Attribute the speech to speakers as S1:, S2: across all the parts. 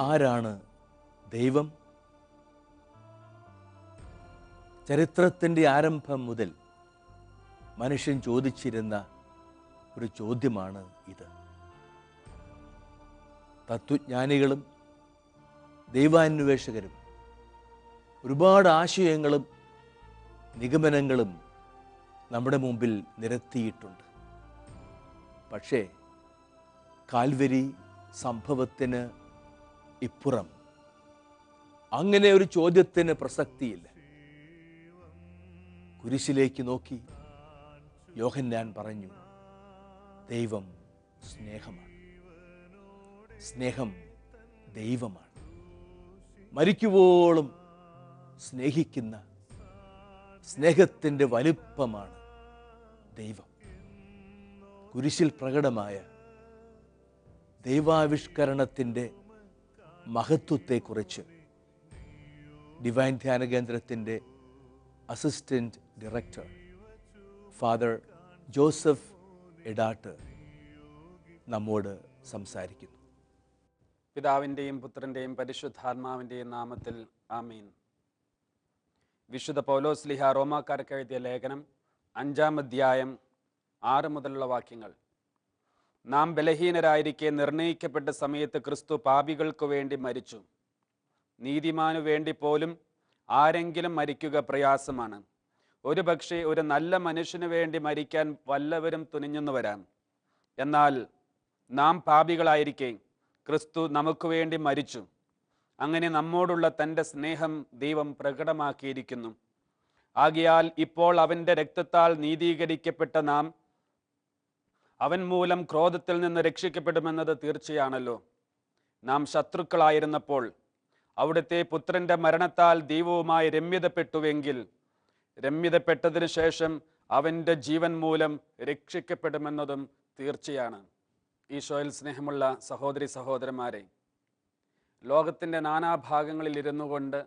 S1: ആരാണ് ദൈവം? ചരിത്രത്തിന്റെ ആരംഭം മുതൽ മനുഷ്യൻ ചോദിച്ചിരുന്ന ഒരു ചോദ്യമാണ് ഇത്. തത്വജ്ഞാനികളും ദൈവാന്വേഷകരും ഒരുപാട് ആശയങ്ങളും നിഗമനങ്ങളും നമ്മുടെ മുമ്പിൽ നിരത്തിയിട്ടുണ്ട്. പക്ഷേ കാൽവരി സംഭവത്തിന് ഇപ്പുറം. അങ്ങനെ ഒരു ചോദ്യത്തിന് പ്രസക്തിയില്ല. കുരിശിലേക്ക് നോക്കി യോഹന്നാൻ പറഞ്ഞു ദൈവം സ്നേഹമാണ്. സ്നേഹം ദൈവമാണ്. മരിക്കുവോളം സ്നേഹിക്കുന്ന സ്നേഹത്തിന്റെ വലിപ്പമാണ് ദൈവം. കുരിശിൽ പ്രകടമായ ദൈവാവിഷ്കരണത്തിന്റെ മഹത്വത്തെക്കുറിച്ച് ഡിവൈൻ ധ്യാന കേന്ദ്രത്തിന്റെ assistant director father Joseph Edatt നമ്മോട് സംസാരിക്കുന്നു.
S2: പിതാവിന്റെയും പുത്രന്റെയും പരിശുദ്ധാത്മാവിന്റെയും നാമത്തിൽ ആമീൻ. വിശുദ്ധ പൗലോസ് ലിഹ റോമാക്കാർക്ക് എഴുതിയ ലേഖനം അഞ്ചാം അധ്യായം ആറ് മുതലുള്ള വാക്യങ്ങൾ. നാം ബലഹീനരായിരിക്കെ നിർണയിക്കപ്പെട്ട സമയത്ത് ക്രിസ്തു പാപികൾക്കു വേണ്ടി മരിച്ചു. നീതിമാനു വേണ്ടി പോലും ആരെങ്കിലും മരിക്കുക പ്രയാസമാണ്. ഒരു പക്ഷേ ഒരു നല്ല മനുഷ്യന് വേണ്ടി മരിക്കാൻ വല്ലവരും തുനിഞ്ഞെന്നു വരാം എന്നാൽ നാം പാപികളായിരിക്കെ ക്രിസ്തു നമുക്ക് വേണ്ടി മരിച്ചു. അങ്ങനെ നമ്മോടുള്ള തന്റെ സ്നേഹം ദൈവം പ്രകടമാക്കിയിരിക്കുന്നു. ആകയാൽ ഇപ്പോൾ അവന്റെ രക്തത്താൽ നീതീകരിക്കപ്പെട്ട നാം അവൻ മൂലം ക്രോധത്തിൽ നിന്ന് രക്ഷിക്കപ്പെടുമെന്നത് തീർച്ചയാണല്ലോ. നാം ശത്രുക്കളായിരുന്നപ്പോൾ അവിടുത്തെ പുത്രന്റെ മരണത്താൽ ദൈവവുമായി രമ്യതപ്പെട്ടുവെങ്കിൽ രമ്യതപ്പെട്ടതിനു ശേഷം അവന്റെ ജീവൻ മൂലം രക്ഷിക്കപ്പെടുമെന്നതും തീർച്ചയാണ്. ഈശോയിൽ സ്നേഹമുള്ള സഹോദരി സഹോദരന്മാരെ ലോകത്തിന്റെ നാനാഭാഗങ്ങളിൽ ഇരുന്നു കൊണ്ട്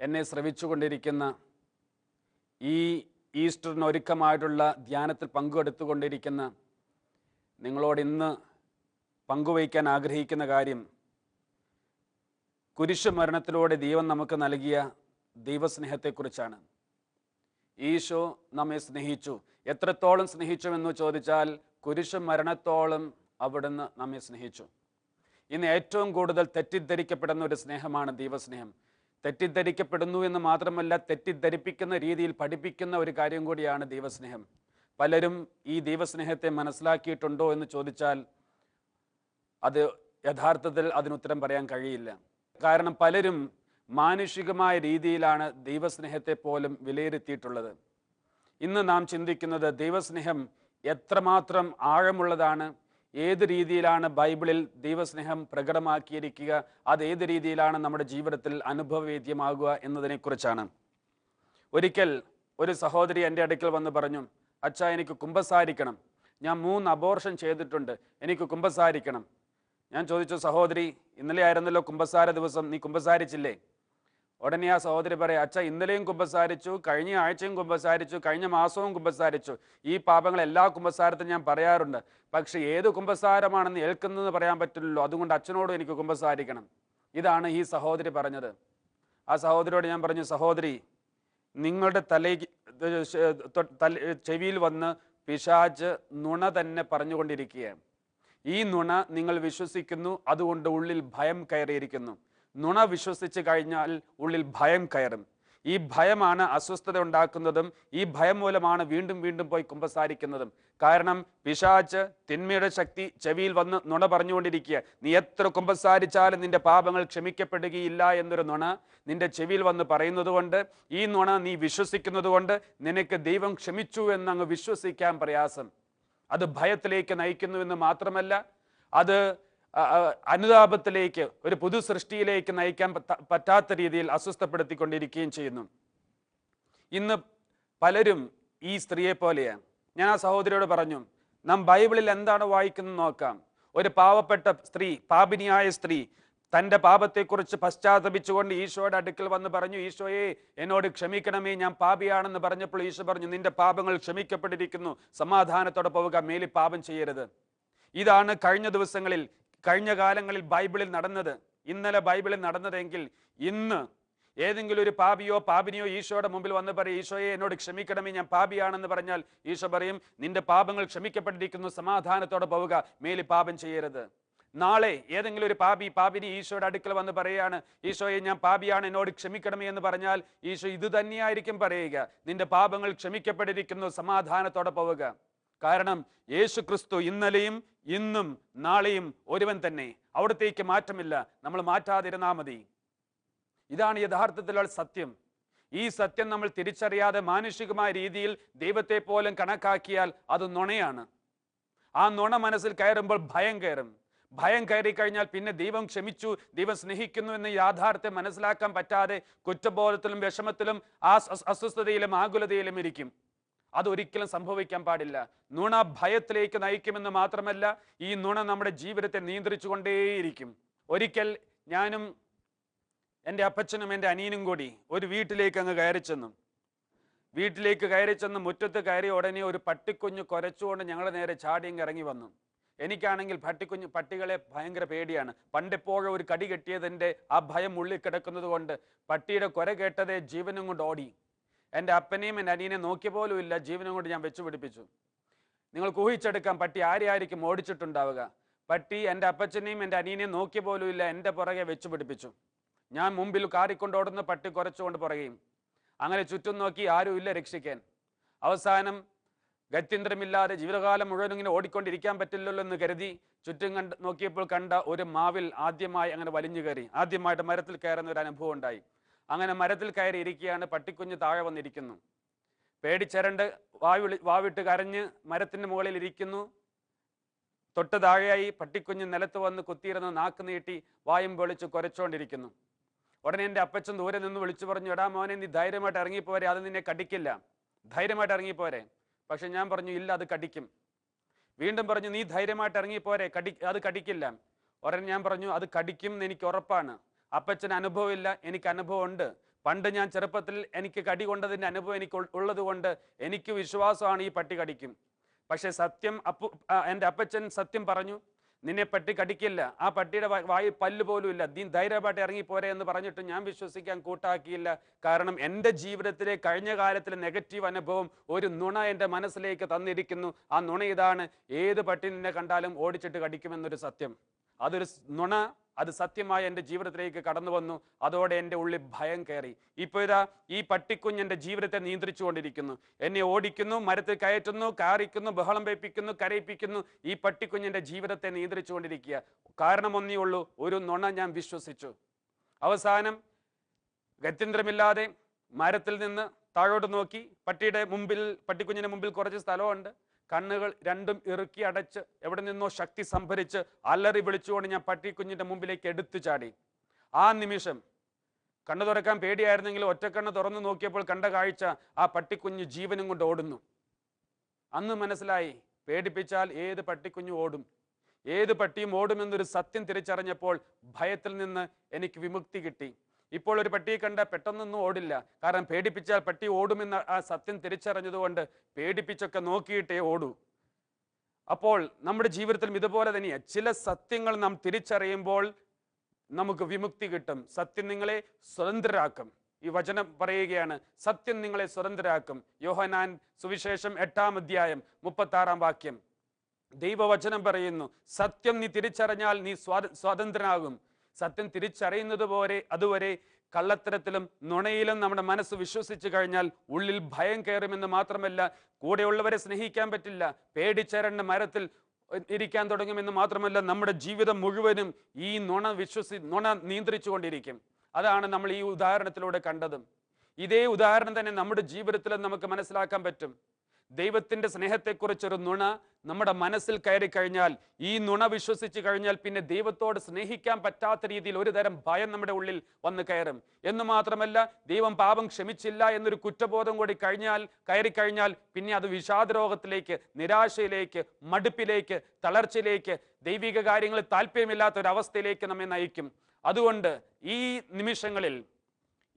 S2: എന്നെ ശ്രവിച്ചുകൊണ്ടിരിക്കുന്ന ഈ ഈസ്റ്ററിന് ഒരുക്കമായിട്ടുള്ള ധ്യാനത്തിൽ പങ്കെടുത്തുകൊണ്ടിരിക്കുന്ന നിങ്ങളോട് ഇന്ന് പങ്കുവയ്ക്കാൻ ആഗ്രഹിക്കുന്ന കാര്യം കുരിശ് മരണത്തിലൂടെ ദൈവം നമുക്ക് നൽകിയ ദൈവസ്നേഹത്തെക്കുറിച്ചാണ്. ഈശോ നമ്മെ സ്നേഹിച്ചു. എത്രത്തോളം സ്നേഹിച്ചു എന്ന് ചോദിച്ചാൽ കുരിശ് മരണത്തോളം അവിടുന്ന് നമ്മെ സ്നേഹിച്ചു. ഇന്ന് ഏറ്റവും കൂടുതൽ തെറ്റിദ്ധരിക്കപ്പെടുന്ന ഒരു സ്നേഹമാണ് ദൈവസ്നേഹം. തെറ്റിദ്ധരിക്കപ്പെടുന്നു എന്ന് മാത്രമല്ല തെറ്റിദ്ധരിപ്പിക്കുന്ന രീതിയിൽ പഠിപ്പിക്കുന്ന ഒരു കാര്യം കൂടിയാണ് ദൈവസ്നേഹം. പലരും ഈ ദൈവസ്നേഹത്തെ മനസ്സിലാക്കിയിട്ടുണ്ടോ എന്ന് ചോദിച്ചാൽ അത് യഥാർത്ഥത്തിൽ അതിനുത്തരം പറയാൻ കഴിയില്ല. കാരണം പലരും മാനുഷികമായ രീതിയിലാണ് ദൈവസ്നേഹത്തെ പോലും വിലയിരുത്തിയിട്ടുള്ളത്. ഇന്ന് നാം ചിന്തിക്കുന്നത് ദൈവസ്നേഹം എത്രമാത്രം ആഴമുള്ളതാണ് ഏത് രീതിയിലാണ് ബൈബിളിൽ ദൈവസ്നേഹം പ്രകടമാക്കിയിരിക്കുക? അത് ഏത് രീതിയിലാണ് നമ്മുടെ ജീവിതത്തിൽ അനുഭവവേദ്യമാകുക എന്നതിനെക്കുറിച്ചാണ്. ഒരിക്കൽ ഒരു സഹോദരി എന്റെ അടുക്കൽ വന്ന് പറഞ്ഞു അച്ഛ എനിക്ക് കുമ്പസാരിക്കണം. ഞാൻ മൂന്ന് അബോർഷൻ ചെയ്തിട്ടുണ്ട്. എനിക്ക് കുമ്പസാരിക്കണം. ഞാൻ ചോദിച്ചു സഹോദരി ഇന്നലെ ആയിരുന്നല്ലോ കുമ്പസാര ദിവസം. നീ കുമ്പസാരിച്ചില്ലേ? ഉടനെ ആ സഹോദരി പറയാം അച്ഛ ഇന്നലെയും കുമ്പസാരിച്ചു കഴിഞ്ഞ ആഴ്ചയും കുമ്പസാരിച്ചു കഴിഞ്ഞ മാസവും കുമ്പസാരിച്ചു. ഈ പാപങ്ങൾ എല്ലാ കുമ്പസാരത്തും ഞാൻ പറയാറുണ്ട്. പക്ഷെ ഏത് കുമ്പസാരമാണെന്ന് ഏൽക്കുന്നതെന്ന് പറയാൻ പറ്റില്ലല്ലോ. അതുകൊണ്ട് അച്ഛനോടും എനിക്ക് കുമ്പസാരിക്കണം. ഇതാണ് ഈ സഹോദരി പറഞ്ഞത്. ആ സഹോദരിയോട് ഞാൻ പറഞ്ഞു സഹോദരി നിങ്ങളുടെ തലയ്ക്ക് ചെവിയിൽ വന്ന് പിശാച്ച് നുണ തന്നെ പറഞ്ഞുകൊണ്ടിരിക്കുകയാണ്. ഈ നുണ നിങ്ങൾ വിശ്വസിക്കുന്നു അതുകൊണ്ട് ഉള്ളിൽ ഭയം കയറിയിരിക്കുന്നു. നുണ വിശ്വസിച്ച് കഴിഞ്ഞാൽ ഉള്ളിൽ ഭയം കയറും. ഈ ഭയമാണ് അസ്വസ്ഥത ഉണ്ടാക്കുന്നതും ഈ ഭയം മൂലമാണ് വീണ്ടും വീണ്ടും പോയി കുമ്പസാരിക്കുന്നതും. കാരണം പിശാച്ച് തിന്മയുടെ ശക്തി ചെവിയിൽ വന്ന് നുണ പറഞ്ഞുകൊണ്ടിരിക്കുക. നീ എത്ര കുമ്പസാരിച്ചാലും നിന്റെ പാപങ്ങൾ ക്ഷമിക്കപ്പെടുകയില്ല എന്നൊരു നുണ നിന്റെ ചെവിയിൽ വന്ന് പറയുന്നതുകൊണ്ട് ഈ നുണ നീ വിശ്വസിക്കുന്നതുകൊണ്ട് നിനക്ക് ദൈവം ക്ഷമിച്ചു എന്നങ്ങ് വിശ്വസിക്കാൻ പ്രയാസം. അത് ഭയത്തിലേക്ക് നയിക്കുന്നുവെന്ന് മാത്രമല്ല അത് അനുതാപത്തിലേക്ക് ഒരു പുതു സൃഷ്ടിയിലേക്ക് നയിക്കാൻ പറ്റാത്ത രീതിയിൽ അസ്വസ്ഥപ്പെടുത്തിക്കൊണ്ടിരിക്കുകയും ചെയ്യുന്നു. ഇന്ന് പലരും ഈ സ്ത്രീയെ പോലെയാണ്. ഞാൻ ആ സഹോദരിയോട് പറഞ്ഞു നാം ബൈബിളിൽ എന്താണ് വായിക്കുന്നത് നോക്കാം? ഒരു പാവപ്പെട്ട സ്ത്രീ പാപിനിയായ സ്ത്രീ തന്റെ പാപത്തെക്കുറിച്ച് പശ്ചാത്തപിച്ചുകൊണ്ട് ഈശോയുടെ അടുക്കൽ വന്ന് പറഞ്ഞു ഈശോയെ എന്നോട് ക്ഷമിക്കണമേ ഞാൻ പാപിയാണെന്ന് പറഞ്ഞപ്പോൾ ഈശോ പറഞ്ഞു നിന്റെ പാപങ്ങൾ ക്ഷമിക്കപ്പെട്ടിരിക്കുന്നു സമാധാനത്തോടെ പോവുക മേലിൽ പാപം ചെയ്യരുത്. ഇതാണ് കഴിഞ്ഞ ദിവസങ്ങളിൽ കഴിഞ്ഞ കാലങ്ങളിൽ ബൈബിളിൽ നടന്നത് ഇന്നലെ ബൈബിളിൽ നടന്നതെങ്കിൽ ഇന്ന് ഏതെങ്കിലും ഒരു പാപിയോ പാപിനിയോ ഈശോയുടെ മുമ്പിൽ വന്ന് പറയും ഈശോയെ എന്നോട് ക്ഷമിക്കണമേ ഞാൻ പാപിയാണെന്ന് പറഞ്ഞാൽ ഈശോ പറയും നിന്റെ പാപങ്ങൾ ക്ഷമിക്കപ്പെട്ടിരിക്കുന്നു സമാധാനത്തോടെ പോവുക മേലി പാപം ചെയ്യരുത്. നാളെ ഏതെങ്കിലും ഒരു പാപി പാപിനി ഈശോയുടെ അടുക്കൽ വന്ന് പറയാണ് ഈശോയെ ഞാൻ പാപിയാണ് എന്നോട് ക്ഷമിക്കണമേ എന്ന് പറഞ്ഞാൽ ഈശോ ഇത് തന്നെയായിരിക്കും പറയുക നിന്റെ പാപങ്ങൾ ക്ഷമിക്കപ്പെട്ടിരിക്കുന്നു സമാധാനത്തോടെ പോവുക. കാരണം യേശു ക്രിസ്തു ഇന്നലെയും ഇന്നും നാളെയും ഒരുവൻ തന്നെ. അവിടത്തേക്ക് മാറ്റമില്ല. നമ്മൾ മാറ്റാതിരുന്നാ മതി. ഇതാണ് യഥാർത്ഥത്തിലുള്ള സത്യം. ഈ സത്യം നമ്മൾ തിരിച്ചറിയാതെ മാനുഷികമായ രീതിയിൽ ദൈവത്തെ പോലും കണക്കാക്കിയാൽ അത് നുണയാണ്. ആ നുണ മനസ്സിൽ കയറുമ്പോൾ ഭയം കയറും. ഭയം കയറി കഴിഞ്ഞാൽ പിന്നെ ദൈവം ക്ഷമിച്ചു ദൈവം സ്നേഹിക്കുന്നു എന്ന് യാഥാർത്ഥ്യം മനസ്സിലാക്കാൻ പറ്റാതെ കുറ്റബോധത്തിലും വിഷമത്തിലും ആ അസ്വസ്ഥതയിലും ആകുലതയിലും ഇരിക്കും. അതൊരിക്കലും സംഭവിക്കാൻ പാടില്ല. നുണ ഭയത്തിലേക്ക് നയിക്കുമെന്ന് മാത്രമല്ല ഈ നുണ നമ്മുടെ ജീവിതത്തെ നിയന്ത്രിച്ചുകൊണ്ടേയിരിക്കും. ഒരിക്കൽ ഞാനും എന്റെ അപ്പച്ചനും എന്റെ അനിയനും കൂടി ഒരു വീട്ടിലേക്ക് അങ്ങ് കയറി ചെന്നു. വീട്ടിലേക്ക് കയറി ചെന്ന് മുറ്റത്ത് കയറിയ ഉടനെ ഒരു പട്ടിക്കുഞ്ഞ് കുരച്ചുകൊണ്ട് ഞങ്ങളുടെ നേരെ ചാടിയും ഇറങ്ങി വന്നു. എനിക്കാണെങ്കിൽ പട്ടിക്കുഞ്ഞ് പട്ടികളെ ഭയങ്കര പേടിയാണ്. പണ്ടെപ്പോഴും ഒരു കടി കെട്ടിയതിന്റെ ആ ഭയം ഉള്ളിൽ കിടക്കുന്നത് കൊണ്ട് പട്ടിയുടെ കുര കേട്ടതേ ജീവനും കൊണ്ട് ഓടി. എന്റെ അപ്പനെയും എന്റെ അനിയനെ നോക്കിയ പോലും ഇല്ല. ജീവനും കൊണ്ട് ഞാൻ വെച്ചു പിടിപ്പിച്ചു. നിങ്ങൾക്ക് ഊഹിച്ചെടുക്കാം പട്ടി ആരെയായിരിക്കും ഓടിച്ചിട്ടുണ്ടാവുക. പട്ടി എന്റെ അപ്പച്ചനെയും എന്റെ അനിയനെയും നോക്കിയ പോലും ഇല്ല. എന്റെ പുറകെ വെച്ചു പിടിപ്പിച്ചു. ഞാൻ മുമ്പിൽ കാറിക്കൊണ്ടോടുന്ന പട്ടി കുറച്ചുകൊണ്ട് പുറകെയും. അങ്ങനെ ചുറ്റും നോക്കി ആരുമില്ല രക്ഷിക്കാൻ. അവസാനം ഗത്യന്തരമില്ലാതെ ജീവിതകാലം മുഴുവൻ ഇങ്ങനെ ഓടിക്കൊണ്ടിരിക്കാൻ പറ്റില്ലല്ലോ എന്ന് കരുതി ചുറ്റും കണ്ട് നോക്കിയപ്പോൾ കണ്ട ഒരു മാവിൽ ആദ്യമായി അങ്ങനെ വലിഞ്ഞു കയറി. ആദ്യമായിട്ട് മരത്തിൽ കയറുന്ന ഒരു അനുഭവം ഉണ്ടായി. അങ്ങനെ മരത്തിൽ കയറി ഇരിക്കുകയാണ് പട്ടിക്കുഞ്ഞ് താഴെ വന്നിരിക്കുന്നു. പേടിച്ചരണ്ട് വാവിളി വാവിട്ട് കരഞ്ഞ് മരത്തിന്റെ മുകളിൽ ഇരിക്കുന്നു. തൊട്ട് താഴെയായി പട്ടിക്കുഞ്ഞ് നിലത്ത് വന്ന് കുത്തിയിരുന്ന് നാക്ക് നീട്ടി വായും പൊളിച്ച് കുരച്ചുകൊണ്ടിരിക്കുന്നു ഉടനെ എന്റെ അപ്പച്ചൻ ദൂരെ നിന്ന് വിളിച്ചു പറഞ്ഞു എടാ മോനെ നീ ധൈര്യമായിട്ട് ഇറങ്ങിപ്പോരെ അത് നിന്നെ കടിക്കില്ല. ധൈര്യമായിട്ട് ഇറങ്ങിപ്പോരെ. പക്ഷെ ഞാൻ പറഞ്ഞു ഇല്ല അത് കടിക്കും. വീണ്ടും പറഞ്ഞു നീ ധൈര്യമായിട്ട് ഇറങ്ങിപ്പോരെ കടി അത് കടിക്കില്ല. ഉടനെ ഞാൻ പറഞ്ഞു അത് കടിക്കും എന്ന് എനിക്ക് ഉറപ്പാണ്. അപ്പച്ചന് അനുഭവമില്ല എനിക്ക് അനുഭവമുണ്ട്. പണ്ട് ഞാൻ ചെറുപ്പത്തിൽ എനിക്ക് കടി കൊണ്ടതിന്റെ അനുഭവം എനിക്ക് ഉള്ളത് കൊണ്ട് എനിക്ക് വിശ്വാസമാണ് ഈ പട്ടി കടിക്കും. പക്ഷെ സത്യം അപ്പു എന്റെ അപ്പച്ചൻ സത്യം പറഞ്ഞു നിന്നെ പട്ടി കടിക്കില്ല. ആ പട്ടിയുടെ വായി പല്ല് പോലും ഇല്ല. നീ ധൈര്യമായിട്ട് ഇറങ്ങിപ്പോരെ എന്ന് പറഞ്ഞിട്ട് ഞാൻ വിശ്വസിക്കാൻ കൂട്ടാക്കിയില്ല. കാരണം എന്റെ ജീവിതത്തിലെ കഴിഞ്ഞ കാലത്തിലെ നെഗറ്റീവ് അനുഭവം ഒരു നുണ എന്റെ മനസ്സിലേക്ക് തന്നിരിക്കുന്നു. ആ നുണ ഇതാണ്. ഏത് പട്ടി നിന്നെ കണ്ടാലും ഓടിച്ചിട്ട് കടിക്കുമെന്നൊരു സത്യം. അതൊരു നുണ അത് സത്യമായി എന്റെ ജീവിതത്തിലേക്ക് കടന്നു വന്നു. അതോടെ എന്റെ ഉള്ളിൽ ഭയം കയറി. ഇപ്പോൾ ഇതാ ഈ പട്ടിക്കുഞ്ഞ് എന്റെ ജീവിതത്തെ നിയന്ത്രിച്ചുകൊണ്ടിരിക്കുന്നു എന്നെ ഓടിക്കുന്നു മരത്തിൽ കയറ്റുന്നു കാറിക്കുന്നു ബഹളം വെപ്പിക്കുന്നു കരയിപ്പിക്കുന്നു. ഈ പട്ടിക്കുഞ്ഞ് എന്റെ ജീവിതത്തെ നിയന്ത്രിച്ചുകൊണ്ടിരിക്കുക കാരണം ഒന്നേ ഉള്ളൂ ഒരു നുണ ഞാൻ വിശ്വസിച്ചു. അവസാനം ഗത്യന്തരമില്ലാതെ മരത്തിൽ നിന്ന് താഴോട്ട് നോക്കി. പട്ടിയുടെ മുമ്പിൽ പട്ടിക്കുഞ്ഞിന്റെ മുമ്പിൽ കുറച്ച് സ്ഥലമുണ്ട്. കണ്ണുകൾ രണ്ടും ഇറുക്കി അടച്ച് എവിടെ നിന്നോ ശക്തി സംഭരിച്ച് അല്ലറി വിളിച്ചുകൊണ്ട് ഞാൻ പട്ടിക്കുഞ്ഞിന്റെ മുമ്പിലേക്ക് എടുത്തു ചാടി. ആ നിമിഷം കണ്ണു തുറക്കാൻ പേടിയായിരുന്നെങ്കിൽ ഒറ്റക്കണ്ണ് തുറന്നു നോക്കിയപ്പോൾ കണ്ട കാഴ്ച ആ പട്ടിക്കുഞ്ഞ് ജീവനും കൊണ്ട് ഓടുന്നു. അന്ന് മനസ്സിലായി പേടിപ്പിച്ചാൽ ഏത് പട്ടിക്കുഞ്ഞു ഓടും? ഏത് പട്ടിയും ഓടുമെന്നൊരു സത്യം തിരിച്ചറിഞ്ഞപ്പോൾ ഭയത്തിൽ നിന്ന് എനിക്ക് വിമുക്തി കിട്ടി. ഇപ്പോൾ ഒരു പട്ടി കണ്ട പെട്ടെന്നൊന്നും ഓടില്ല. കാരണം പേടിപ്പിച്ചാൽ പട്ടി ഓടുമെന്ന് ആ സത്യം തിരിച്ചറിഞ്ഞതുകൊണ്ട് പേടിപ്പിച്ചൊക്കെ നോക്കിയിട്ടേ ഓടൂ. അപ്പോൾ നമ്മുടെ ജീവിതത്തിലും ഇതുപോലെ തന്നെയാണ് ചില സത്യങ്ങൾ നാം തിരിച്ചറിയുമ്പോൾ നമുക്ക് വിമുക്തി കിട്ടും. സത്യം നിങ്ങളെ സ്വതന്ത്രരാക്കും. ഈ വചനം പറയുകയാണ് സത്യം നിങ്ങളെ സ്വതന്ത്രരാക്കും. യോഹനാൻ സുവിശേഷം എട്ടാം അധ്യായം മുപ്പത്തി ആറാം വാക്യം. ദൈവവചനം പറയുന്നു സത്യം നീ തിരിച്ചറിഞ്ഞാൽ നീ സ്വാ സ്വാതന്ത്രനാകും. സത്യം തിരിച്ചറിയുന്നത് പോലെ അതുവരെ കള്ളത്തരത്തിലും നുണയിലും നമ്മുടെ മനസ്സ് വിശ്വസിച്ചു കഴിഞ്ഞാൽ ഉള്ളിൽ ഭയം കയറുമെന്ന് മാത്രമല്ല കൂടെയുള്ളവരെ സ്നേഹിക്കാൻ പറ്റില്ല പേടിച്ചരണ്ട മരത്തിൽ ഇരിക്കാൻ തുടങ്ങുമെന്ന് മാത്രമല്ല നമ്മുടെ ജീവിതം മുഴുവനും ഈ നുണ വിശ്വസി നുണ നിയന്ത്രിച്ചുകൊണ്ടിരിക്കും. അതാണ് നമ്മൾ ഈ ഉദാഹരണത്തിലൂടെ കണ്ടതും. ഇതേ ഉദാഹരണം തന്നെ നമ്മുടെ ജീവിതത്തിലും നമുക്ക് മനസ്സിലാക്കാൻ പറ്റും. ദൈവത്തിന്റെ സ്നേഹത്തെക്കുറിച്ചൊരു നുണ നമ്മുടെ മനസ്സിൽ കയറി കഴിഞ്ഞാൽ ഈ നുണ വിശ്വസിച്ച് കഴിഞ്ഞാൽ പിന്നെ ദൈവത്തോട് സ്നേഹിക്കാൻ പറ്റാത്ത രീതിയിൽ ഒരു തരം ഭയം നമ്മുടെ ഉള്ളിൽ വന്ന് കയറും. എന്ന് മാത്രമല്ല ദൈവം പാപം ക്ഷമിച്ചില്ല എന്നൊരു കുറ്റബോധം കൂടി കഴിഞ്ഞാൽ കയറി കഴിഞ്ഞാൽ പിന്നെ അത് വിഷാദരോഗത്തിലേക്ക് നിരാശയിലേക്ക് മടുപ്പിലേക്ക് തളർച്ചയിലേക്ക് ദൈവിക കാര്യങ്ങളിൽ താല്പര്യമില്ലാത്ത ഒരു അവസ്ഥയിലേക്ക് നമ്മെ നയിക്കും. അതുകൊണ്ട് ഈ നിമിഷങ്ങളിൽ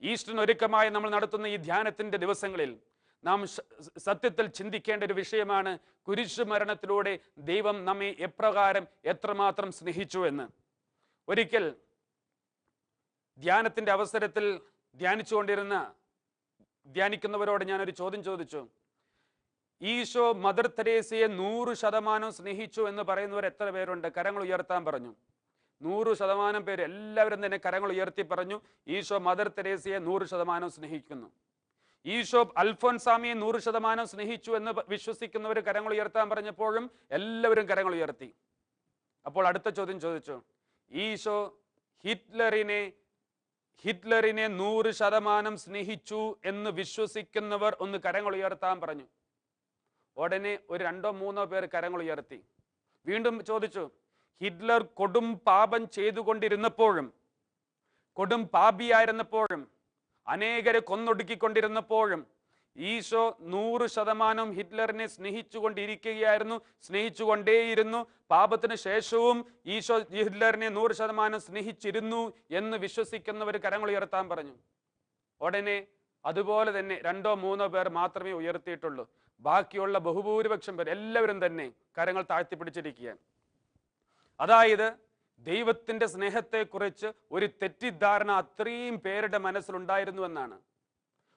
S2: ഈസ്റ്ററിന് ഒരുക്കമായി നമ്മൾ നടത്തുന്ന ഈ ധ്യാനത്തിന്റെ ദിവസങ്ങളിൽ നാം സത്യത്തിൽ ചിന്തിക്കേണ്ട ഒരു വിഷയമാണ് കുരിശു മരണത്തിലൂടെ ദൈവം നമ്മെ എപ്രകാരം എത്രമാത്രം സ്നേഹിച്ചു എന്ന്. ഒരിക്കൽ ധ്യാനത്തിന്റെ അവസരത്തിൽ ധ്യാനിച്ചുകൊണ്ടിരുന്ന ധ്യാനിക്കുന്നവരോട് ഞാനൊരു ചോദ്യം ചോദിച്ചു. ഈശോ മദർ തെരേസയെ നൂറ് ശതമാനം സ്നേഹിച്ചു എന്ന് പറയുന്നവർ എത്ര പേരുണ്ട്? കരങ്ങൾ ഉയർത്താൻ പറഞ്ഞു. നൂറ് ശതമാനം പേര് എല്ലാവരും തന്നെ കരങ്ങൾ ഉയർത്തി പറഞ്ഞു ഈശോ മദർ തെരേസയെ നൂറ് ശതമാനം സ്നേഹിക്കുന്നു. ഈശോ അൽഫോൻസാമിയെ നൂറ് ശതമാനം സ്നേഹിച്ചു എന്ന് വിശ്വസിക്കുന്നവർ കരങ്ങൾ ഉയർത്താൻ പറഞ്ഞപ്പോഴും എല്ലാവരും കരങ്ങൾ ഉയർത്തി. അപ്പോൾ അടുത്ത ചോദ്യം ചോദിച്ചു. ഈശോ ഹിറ്റ്ലറിനെ ഹിറ്റ്ലറിനെ നൂറ് ശതമാനം സ്നേഹിച്ചു എന്ന് വിശ്വസിക്കുന്നവർ ഒന്ന് കരങ്ങൾ ഉയർത്താൻ പറഞ്ഞു. ഉടനെ ഒരു രണ്ടോ മൂന്നോ പേർ കരങ്ങൾ ഉയർത്തി. വീണ്ടും ചോദിച്ചു ഹിറ്റ്ലർ കൊടും പാപം ചെയ്തുകൊണ്ടിരുന്നപ്പോഴും കൊടും പാപിയായിരുന്നപ്പോഴും അനേകരെ കൊന്നൊടുക്കിക്കൊണ്ടിരുന്നപ്പോഴും ഈശോ നൂറ് ശതമാനം ഹിറ്റ്ലറിനെ സ്നേഹിച്ചുകൊണ്ടിരിക്കുകയായിരുന്നു സ്നേഹിച്ചുകൊണ്ടേയിരുന്നു. പാപത്തിന് ശേഷവും ഈശോ ഹിറ്റ്ലറിനെ നൂറ് ശതമാനം സ്നേഹിച്ചിരുന്നു എന്ന് വിശ്വസിക്കുന്നവർ കരങ്ങൾ ഉയർത്താൻ പറഞ്ഞു. ഉടനെ അതുപോലെ തന്നെ രണ്ടോ മൂന്നോ പേർ മാത്രമേ ഉയർത്തിയിട്ടുള്ളൂ. ബാക്കിയുള്ള ബഹുഭൂരിപക്ഷം പേർ എല്ലാവരും തന്നെ കരങ്ങൾ താഴ്ത്തിപ്പിടിച്ചിരിക്കുകയാണ്. അതായത് ദൈവത്തിന്റെ സ്നേഹത്തെക്കുറിച്ച് ഒരു തെറ്റിദ്ധാരണ അത്രയും പേരുടെ മനസ്സിലുണ്ടായിരുന്നു എന്നാണ്.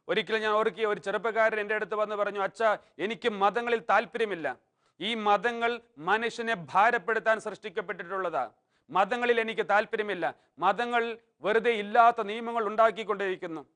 S2: ഒരിക്കലും ഞാൻ ഓർക്കിയ ഒരു ചെറുപ്പക്കാരൻ എന്റെ അടുത്ത് വന്ന് പറഞ്ഞു അച്ഛ എനിക്ക് മതങ്ങളിൽ താല്പര്യമില്ല. ഈ മതങ്ങൾ മനുഷ്യനെ ഭാരപ്പെടുത്താൻ സൃഷ്ടിക്കപ്പെട്ടിട്ടുള്ളതാ. മതങ്ങളിൽ എനിക്ക് താല്പര്യമില്ല. മതങ്ങൾ വെറുതെ ഇല്ലാത്ത നിയമങ്ങൾ ഉണ്ടാക്കിക്കൊണ്ടിരിക്കുന്നു.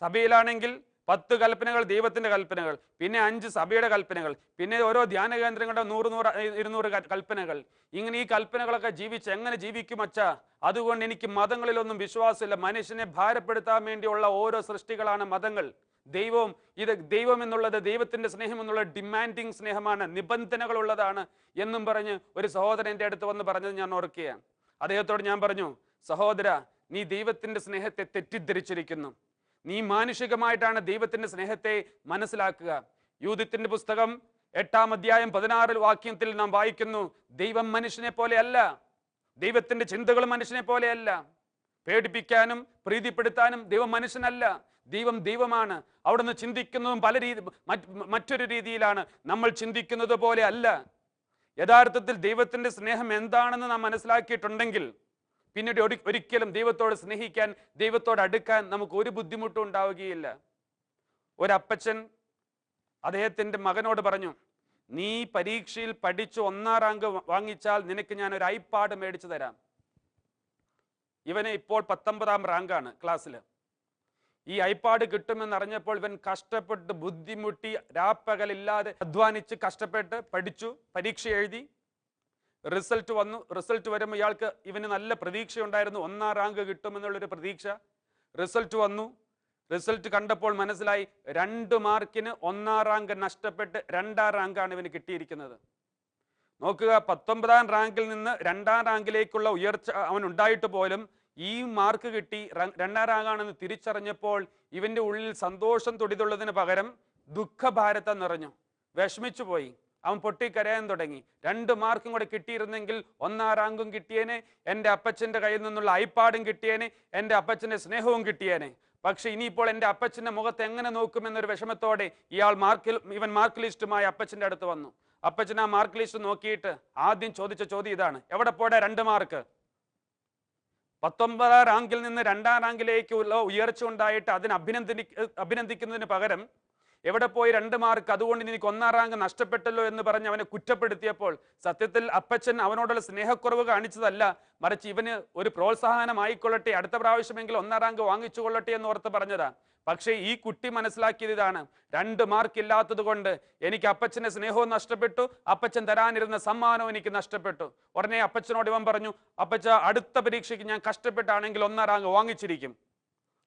S2: സഭയിലാണെങ്കിൽ പത്ത് കൽപ്പനകൾ ദൈവത്തിന്റെ കൽപ്പനകൾ പിന്നെ അഞ്ച് സഭയുടെ കൽപ്പനകൾ പിന്നെ ഓരോ ധ്യാന കേന്ദ്രങ്ങളുടെ നൂറ് നൂറ് ഇരുന്നൂറ് കൽപ്പനകൾ. ഇങ്ങനെ ഈ കൽപ്പനകളൊക്കെ ജീവിച്ച് എങ്ങനെ ജീവിക്കും അച്ഛ? അതുകൊണ്ട് എനിക്ക് മതങ്ങളിലൊന്നും വിശ്വാസമില്ല. മനുഷ്യനെ ഭാരപ്പെടുത്താൻ വേണ്ടിയുള്ള ഓരോ സൃഷ്ടികളാണ് മതങ്ങൾ. ദൈവവും ഇത് ദൈവം എന്നുള്ളത് ദൈവത്തിന്റെ സ്നേഹം എന്നുള്ള ഡിമാൻഡിങ് സ്നേഹമാണ് നിബന്ധനകളുള്ളതാണ് എന്നും പറഞ്ഞ് ഒരു സഹോദരൻ എന്റെ അടുത്ത് വന്ന് പറഞ്ഞത് ഞാൻ ഓർക്കുകയാണ്. അദ്ദേഹത്തോട് ഞാൻ പറഞ്ഞു സഹോദര നീ ദൈവത്തിന്റെ സ്നേഹത്തെ തെറ്റിദ്ധരിച്ചിരിക്കുന്നു. നീ മാനുഷികമായിട്ടാണ് ദൈവത്തിന്റെ സ്നേഹത്തെ മനസ്സിലാക്കുക. യൂതിത്തിന്റെ പുസ്തകം എട്ടാം അധ്യായം പതിനാറിൽ വാക്യത്തിൽ നാം വായിക്കുന്നു ദൈവം മനുഷ്യനെ പോലെയല്ല. ദൈവത്തിന്റെ ചിന്തകൾ മനുഷ്യനെ പോലെയല്ല. പേടിപ്പിക്കാനും പ്രീതിപ്പെടുത്താനും ദൈവം മനുഷ്യനല്ല. ദൈവം ദൈവമാണ്. അവിടുന്ന് ചിന്തിക്കുന്നതും പല രീതി മറ്റൊരു രീതിയിലാണ് നമ്മൾ ചിന്തിക്കുന്നത് പോലെ അല്ല. യഥാർത്ഥത്തിൽ ദൈവത്തിന്റെ സ്നേഹം എന്താണെന്ന് നാം മനസ്സിലാക്കിയിട്ടുണ്ടെങ്കിൽ പിന്നീട് ഒരി- ഒരിക്കലും ദൈവത്തോട് സ്നേഹിക്കാൻ ദൈവത്തോട് അടുക്കാൻ നമുക്ക് ഒരു ബുദ്ധിമുട്ടും ഉണ്ടാവുകയില്ല. ഒരപ്പച്ചൻ അദ്ദേഹത്തിന്റെ മകനോട് പറഞ്ഞു നീ പരീക്ഷയിൽ പഠിച്ച് ഒന്നാം റാങ്ക് വാങ്ങിച്ചാൽ നിനക്ക് ഞാൻ ഒരു ഐപാഡ് മേടിച്ചു തരാം. ഇവന് ഇപ്പോൾ പത്തൊമ്പതാം റാങ്കാണ് ക്ലാസ്സിൽ ഈ ഐപാഡ് കിട്ടുമെന്ന് അറിഞ്ഞപ്പോൾ ഇവൻ കഷ്ടപ്പെട്ട് ബുദ്ധിമുട്ടി രാപ്പകലില്ലാതെ അധ്വാനിച്ച് കഷ്ടപ്പെട്ട് പഠിച്ചു പരീക്ഷ എഴുതി. റിസൾട്ട് വന്നു. റിസൾട്ട് വരുമ്പോൾ ഇയാൾക്ക് ഇവന് നല്ല പ്രതീക്ഷയുണ്ടായിരുന്നു. ഒന്നാം റാങ്ക് കിട്ടുമെന്നുള്ളൊരു പ്രതീക്ഷ. റിസൾട്ട് വന്നു. റിസൾട്ട് കണ്ടപ്പോൾ മനസ്സിലായി രണ്ട് മാർക്കിന് ഒന്നാം റാങ്ക് നഷ്ടപ്പെട്ട് രണ്ടാം റാങ്കാണ് ഇവന് കിട്ടിയിരിക്കുന്നത്. നോക്കുക പത്തൊമ്പതാം റാങ്കിൽ നിന്ന് രണ്ടാം റാങ്കിലേക്കുള്ള ഉയർച്ച അവൻ ഉണ്ടായിട്ട് പോലും ഈ മാർക്ക് കിട്ടി. രണ്ടാം റാങ്കാണെന്ന് തിരിച്ചറിഞ്ഞപ്പോൾ ഇവന്റെ ഉള്ളിൽ സന്തോഷം തൊടിതുള്ളതിന് പകരം ദുഃഖഭാരത നിറഞ്ഞു. വിഷമിച്ചു പോയി. അവൻ പൊട്ടിക്കരയാൻ തുടങ്ങി. രണ്ട് മാർക്കും കൂടെ കിട്ടിയിരുന്നെങ്കിൽ ഒന്നാം റാങ്കും കിട്ടിയേനെ എന്റെ അപ്പച്ചന്റെ കയ്യിൽ നിന്നുള്ള ഐപ്പാടും കിട്ടിയേനെ എന്റെ അപ്പച്ചന്റെ സ്നേഹവും കിട്ടിയേനെ. പക്ഷെ ഇനിയിപ്പോൾ എന്റെ അപ്പച്ചന്റെ മുഖത്ത് എങ്ങനെ നോക്കുമെന്നൊരു വിഷമത്തോടെ ഇയാൾ മാർക്കിൽ ഇവൻ മാർക്ക് ലിസ്റ്റുമായി അപ്പച്ചന്റെ അടുത്ത് വന്നു. അപ്പച്ചൻ ആ മാർക്ക് ലിസ്റ്റ് നോക്കിയിട്ട് ആദ്യം ചോദിച്ച ചോദ്യം ഇതാണ്. എവിടെ പോടെ രണ്ട് മാർക്ക്? പത്തൊമ്പതാം റാങ്കിൽ നിന്ന് രണ്ടാം റാങ്കിലേക്കുള്ള ഉയർച്ച ഉണ്ടായിട്ട് അതിന് അഭിനന്ദിക്കുന്നതിന് പകരം എവിടെ പോയി രണ്ട് മാർക്ക്? അതുകൊണ്ട് എനിക്ക് ഒന്നാം റാങ്ക് നഷ്ടപ്പെട്ടല്ലോ എന്ന് പറഞ്ഞ് അവനെ കുറ്റപ്പെടുത്തിയപ്പോൾ സത്യത്തിൽ അപ്പച്ചൻ അവനോടുള്ള സ്നേഹക്കുറവ് കാണിച്ചതല്ല. മറിച്ച് ഇവന് ഒരു പ്രോത്സാഹനമായിക്കൊള്ളട്ടെ അടുത്ത പ്രാവശ്യമെങ്കിലും ഒന്നാം റാങ്ക് വാങ്ങിച്ചു കൊള്ളട്ടെ എന്ന് ഓർത്ത് പറഞ്ഞതാ. പക്ഷേ ഈ കുട്ടി മനസ്സിലാക്കിയത് ഇതാണ്. രണ്ട് മാർക്ക് ഇല്ലാത്തത് കൊണ്ട് എനിക്ക് അപ്പച്ചന്റെ സ്നേഹവും നഷ്ടപ്പെട്ടു അപ്പച്ചൻ തരാനിരുന്ന സമ്മാനവും എനിക്ക് നഷ്ടപ്പെട്ടു. ഉടനെ അപ്പച്ചനോട് ഇവൻ പറഞ്ഞു അപ്പച്ച അടുത്ത പരീക്ഷയ്ക്ക് ഞാൻ കഷ്ടപ്പെട്ടാണെങ്കിൽ ഒന്നാം റാങ്ക് വാങ്ങിച്ചിരിക്കും.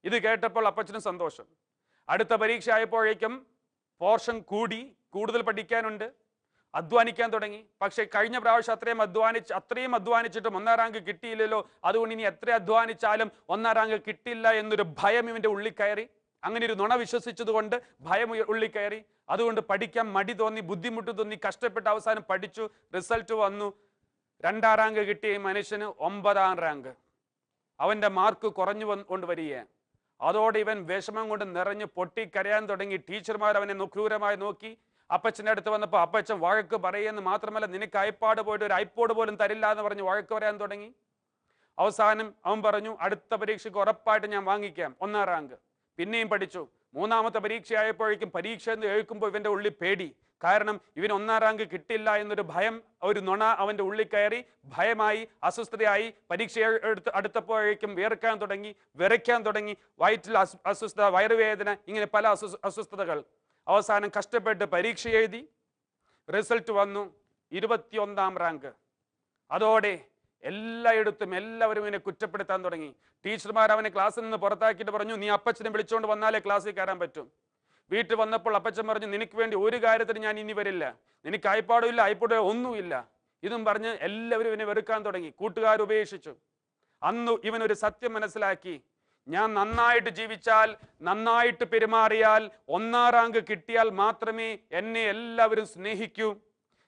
S2: ഇത് കേട്ടപ്പോൾ അപ്പച്ചനും സന്തോഷം. അടുത്ത പരീക്ഷ ആയപ്പോഴേക്കും പോർഷൻ കൂടി കൂടുതൽ പഠിക്കാനുണ്ട്. അധ്വാനിക്കാൻ തുടങ്ങി. പക്ഷേ കഴിഞ്ഞ പ്രാവശ്യം അത്രയും അധ്വാനിച്ച് അത്രയും അധ്വാനിച്ചിട്ടും ഒന്നാം റാങ്ക് കിട്ടിയില്ലല്ലോ. അതുകൊണ്ട് ഇനി എത്ര അധ്വാനിച്ചാലും ഒന്നാം റാങ്ക് കിട്ടില്ല എന്നൊരു ഭയം ഇവന്റെ ഉള്ളിൽ കയറി. അങ്ങനെ ഒരു നുണ വിശ്വസിച്ചതുകൊണ്ട് ഭയം ഉള്ളിൽ കയറി. അതുകൊണ്ട് പഠിക്കാൻ മടി തോന്നി ബുദ്ധിമുട്ട് തോന്നി കഷ്ടപ്പെട്ട് അവസാനം പഠിച്ചു. റിസൾട്ട് വന്നു. രണ്ടാം റാങ്ക് കിട്ടിയ മനുഷ്യന് ഒമ്പതാം റാങ്ക്. അവന്റെ മാർക്ക് കുറഞ്ഞു വന്നുകൊണ്ട് വരികയാണ്. അതോടെ ഇവൻ വിഷമം കൊണ്ട് നിറഞ്ഞ് പൊട്ടിക്കരയാൻ തുടങ്ങി. ടീച്ചർമാർ അവനെ ക്രൂരമായി നോക്കി. അപ്പച്ചന്റെ അടുത്ത് വന്നപ്പോൾ അപ്പച്ചൻ വഴക്ക് പറയുമെന്ന് മാത്രമല്ല നിനക്ക് ഐപ്പാട് പോയിട്ട് ഒരു ഐപ്പോഡ് പോലും തരില്ല എന്ന് പറഞ്ഞ് വഴക്ക് പറയാൻ തുടങ്ങി. അവസാനം അവൻ പറഞ്ഞു അടുത്ത പരീക്ഷയ്ക്ക് ഉറപ്പായിട്ട് ഞാൻ വാങ്ങിക്കാം. ഒന്നാം റാങ്ക്. പിന്നെയും പഠിച്ചു. മൂന്നാമത്തെ പരീക്ഷയായപ്പോഴേക്കും പരീക്ഷ എന്ന് കേൾക്കുമ്പോൾ ഇവന്റെ ഉള്ളിൽ പേടി. കാരണം ഇവൻ ഒന്നാം റാങ്ക് കിട്ടില്ല എന്നൊരു ഭയം ഒരു നുണ അവന്റെ ഉള്ളിൽ കയറി ഭയമായി അസ്വസ്ഥതയായി പരീക്ഷ എടുത്ത് അടുത്തപ്പോഴേക്കും വിയർക്കാൻ തുടങ്ങി വിറയ്ക്കാൻ തുടങ്ങി വയറ്റിൽ അസ്വസ്ഥ അസ്വസ്ഥത വയറുവേദന ഇങ്ങനെ പല അസ്വസ്ഥതകൾ. അവസാനം കഷ്ടപ്പെട്ട് പരീക്ഷ എഴുതി റിസൾട്ട് വന്നു ഇരുപത്തിയൊന്നാം റാങ്ക് അതോടെ എല്ലായിടത്തും എല്ലാവരും ഇവനെ കുറ്റപ്പെടുത്താൻ തുടങ്ങി. ടീച്ചർമാർ അവനെ ക്ലാസ്സിൽ നിന്ന് പുറത്താക്കിയിട്ട് പറഞ്ഞു നീ അപ്പച്ചനെ വിളിച്ചുകൊണ്ട് വന്നാലേ ക്ലാസ്സിൽ കയറാൻ പറ്റും. വീട്ടിൽ വന്നപ്പോൾ അപ്പച്ചൻ പറഞ്ഞു നിനക്ക് വേണ്ടി ഒരു കാര്യത്തിന് ഞാൻ ഇനി വരില്ല. നിനക്ക് ഐപ്പാടും ഇല്ല ഐപ്പാടും ഒന്നുമില്ല ഇതും പറഞ്ഞ് എല്ലാവരും ഇവനെ വെറുക്കാൻ തുടങ്ങി. കൂട്ടുകാർ ഉപേക്ഷിച്ചു. അന്ന് ഇവനൊരു സത്യം മനസ്സിലാക്കി. ഞാൻ നന്നായിട്ട് ജീവിച്ചാൽ നന്നായിട്ട് പെരുമാറിയാൽ ഒന്നാം റാങ്ക് കിട്ടിയാൽ മാത്രമേ എന്നെ എല്ലാവരും സ്നേഹിക്കൂ.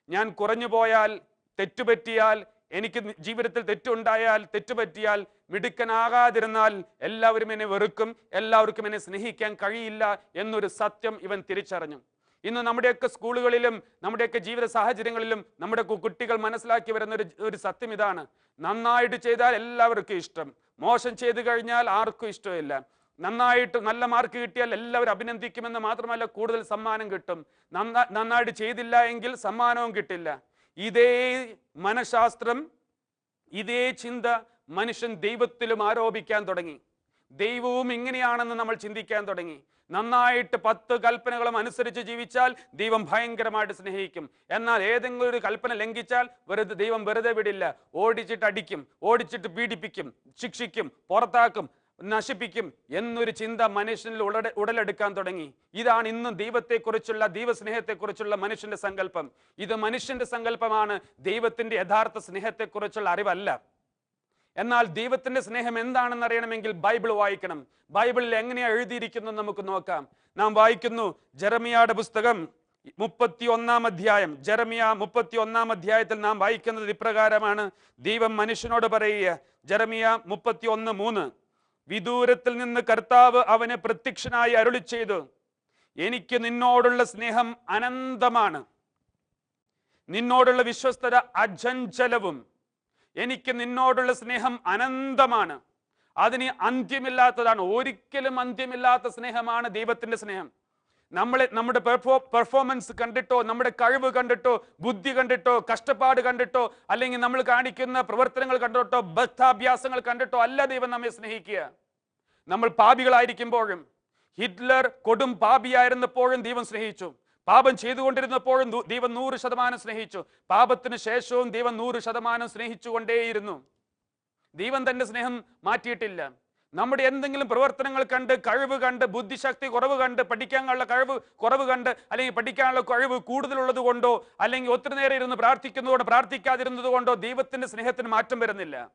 S2: ഞാൻ കുറഞ്ഞു പോയാൽ തെറ്റുപറ്റിയാൽ എനിക്ക് ജീവിതത്തിൽ തെറ്റുണ്ടായാൽ തെറ്റുപറ്റിയാൽ മിടുക്കനാകാതിരുന്നാൽ എല്ലാവരും എന്നെ വെറുക്കും എല്ലാവർക്കും എന്നെ സ്നേഹിക്കാൻ കഴിയില്ല എന്നൊരു സത്യം ഇവൻ തിരിച്ചറിഞ്ഞു. ഇന്ന് നമ്മുടെയൊക്കെ സ്കൂളുകളിലും നമ്മുടെയൊക്കെ ജീവിത സാഹചര്യങ്ങളിലും നമ്മുടെ കുട്ടികൾ മനസ്സിലാക്കി വരുന്ന ഒരു ഒരു സത്യം ഇതാണ്. നന്നായിട്ട് ചെയ്താൽ എല്ലാവർക്കും ഇഷ്ടം. മോശം ചെയ്തു കഴിഞ്ഞാൽ ആർക്കും ഇഷ്ടമില്ല. നന്നായിട്ട് നല്ല മാർക്ക് കിട്ടിയാൽ എല്ലാവരും അഭിനന്ദിക്കുമെന്ന് മാത്രമല്ല കൂടുതൽ സമ്മാനം കിട്ടും. നന്നാ നന്നായിട്ട് ചെയ്തില്ല എങ്കിൽ സമ്മാനവും കിട്ടില്ല. ഇതേ മനഃശാസ്ത്രം ഇതേ ചിന്ത മനുഷ്യൻ ദൈവത്തിലും ആരോപിക്കാൻ തുടങ്ങി. ദൈവവും ഇങ്ങനെയാണെന്ന് നമ്മൾ ചിന്തിക്കാൻ തുടങ്ങി. നന്നായിട്ട് പത്ത് കൽപ്പനകളും അനുസരിച്ച് ജീവിച്ചാൽ ദൈവം ഭയങ്കരമായിട്ട് സ്നേഹിക്കും. എന്നാൽ ഏതെങ്കിലും ഒരു കൽപ്പന ലംഘിച്ചാൽ വെറുതെ ദൈവം വെറുതെ വിടില്ല. ഓടിച്ചിട്ട് അടിക്കും ഓടിച്ചിട്ട് പീഡിപ്പിക്കും ശിക്ഷിക്കും പുറത്താക്കും. നശിപ്പിക്കും എന്നൊരു ചിന്ത മനുഷ്യനിൽ ഉടടെ ഉടലെടുക്കാൻ തുടങ്ങി. ഇതാണ് ഇന്നും ദൈവത്തെക്കുറിച്ചുള്ള ദൈവസ്നേഹത്തെക്കുറിച്ചുള്ള മനുഷ്യന്റെ സങ്കല്പം. ഇത് മനുഷ്യന്റെ സങ്കല്പമാണ് ദൈവത്തിന്റെ യഥാർത്ഥ സ്നേഹത്തെക്കുറിച്ചുള്ള അറിവല്ല. എന്നാൽ ദൈവത്തിന്റെ സ്നേഹം എന്താണെന്ന് അറിയണമെങ്കിൽ ബൈബിൾ വായിക്കണം. ബൈബിളിൽ എങ്ങനെയാ എഴുതിയിരിക്കുന്നു നമുക്ക് നോക്കാം. നാം വായിക്കുന്നു ജെറമിയാടെ പുസ്തകം മുപ്പത്തി ഒന്നാം അധ്യായം. ജെറമിയ മുപ്പത്തി ഒന്നാം അധ്യായത്തിൽ നാം വായിക്കുന്നത് ഇപ്രകാരമാണ്. ദൈവം മനുഷ്യനോട് പറയുക ജെറമിയ മുപ്പത്തി ഒന്ന് മൂന്ന്. വിദൂരത്തിൽ നിന്ന് കർത്താവ് അവന് പ്രത്യക്ഷനായി അരുളി ചെയ്തു എനിക്ക് നിന്നോടുള്ള സ്നേഹം അനന്തമാണ്. നിന്നോടുള്ള വിശ്വസ്തത അജഞ്ചലവും എനിക്ക് നിന്നോടുള്ള സ്നേഹം അനന്തമാണ്. അതിന് അന്ത്യമില്ലാത്തതാണ്. ഒരിക്കലും അന്ത്യമില്ലാത്ത സ്നേഹമാണ് ദൈവത്തിന്റെ സ്നേഹം. നമ്മളെ നമ്മുടെ പെർഫോമൻസ് കണ്ടിട്ടോ നമ്മുടെ കഴിവ് കണ്ടിട്ടോ ബുദ്ധി കണ്ടിട്ടോ കഷ്ടപ്പാട് കണ്ടിട്ടോ അല്ലെങ്കിൽ നമ്മൾ കാണിക്കുന്ന പ്രവർത്തനങ്ങൾ കണ്ടിട്ടോ ബദ്ധാഭ്യാസങ്ങൾ കണ്ടിട്ടോ അല്ല ദൈവം നമ്മെ സ്നേഹിക്കുക. നമ്മൾ പാപികളായിരിക്കുമ്പോഴും ഹിറ്റ്ലർ കൊടും പാപിയായിരുന്നപ്പോഴും ദൈവം സ്നേഹിച്ചു. പാപം ചെയ്തുകൊണ്ടിരുന്നപ്പോഴും ദൈവം നൂറ് ശതമാനം സ്നേഹിച്ചു. പാപത്തിന് ശേഷവും ദൈവം നൂറ് ശതമാനം സ്നേഹിച്ചുകൊണ്ടേയിരുന്നു. ദൈവം തന്റെ സ്നേഹം മാറ്റിയിട്ടില്ല. നമ്മുടെ എന്തെങ്കിലും പ്രവർത്തനങ്ങൾ കണ്ട് കഴിവ് കണ്ട് ബുദ്ധിശക്തി കുറവ് കണ്ട് പഠിക്കാനുള്ള കഴിവ് കുറവ് കണ്ട് അല്ലെങ്കിൽ പഠിക്കാനുള്ള കഴിവ് കൂടുതലുള്ളത് കൊണ്ടോ അല്ലെങ്കിൽ ഒത്തിരി നേരം ഇരുന്ന് പ്രാർത്ഥിക്കുന്നതുകൊണ്ടോ പ്രാർത്ഥിക്കാതിരുന്നത് കൊണ്ടോ ദൈവത്തിന്റെ സ്നേഹത്തിന് മാറ്റം വരുന്നില്ല.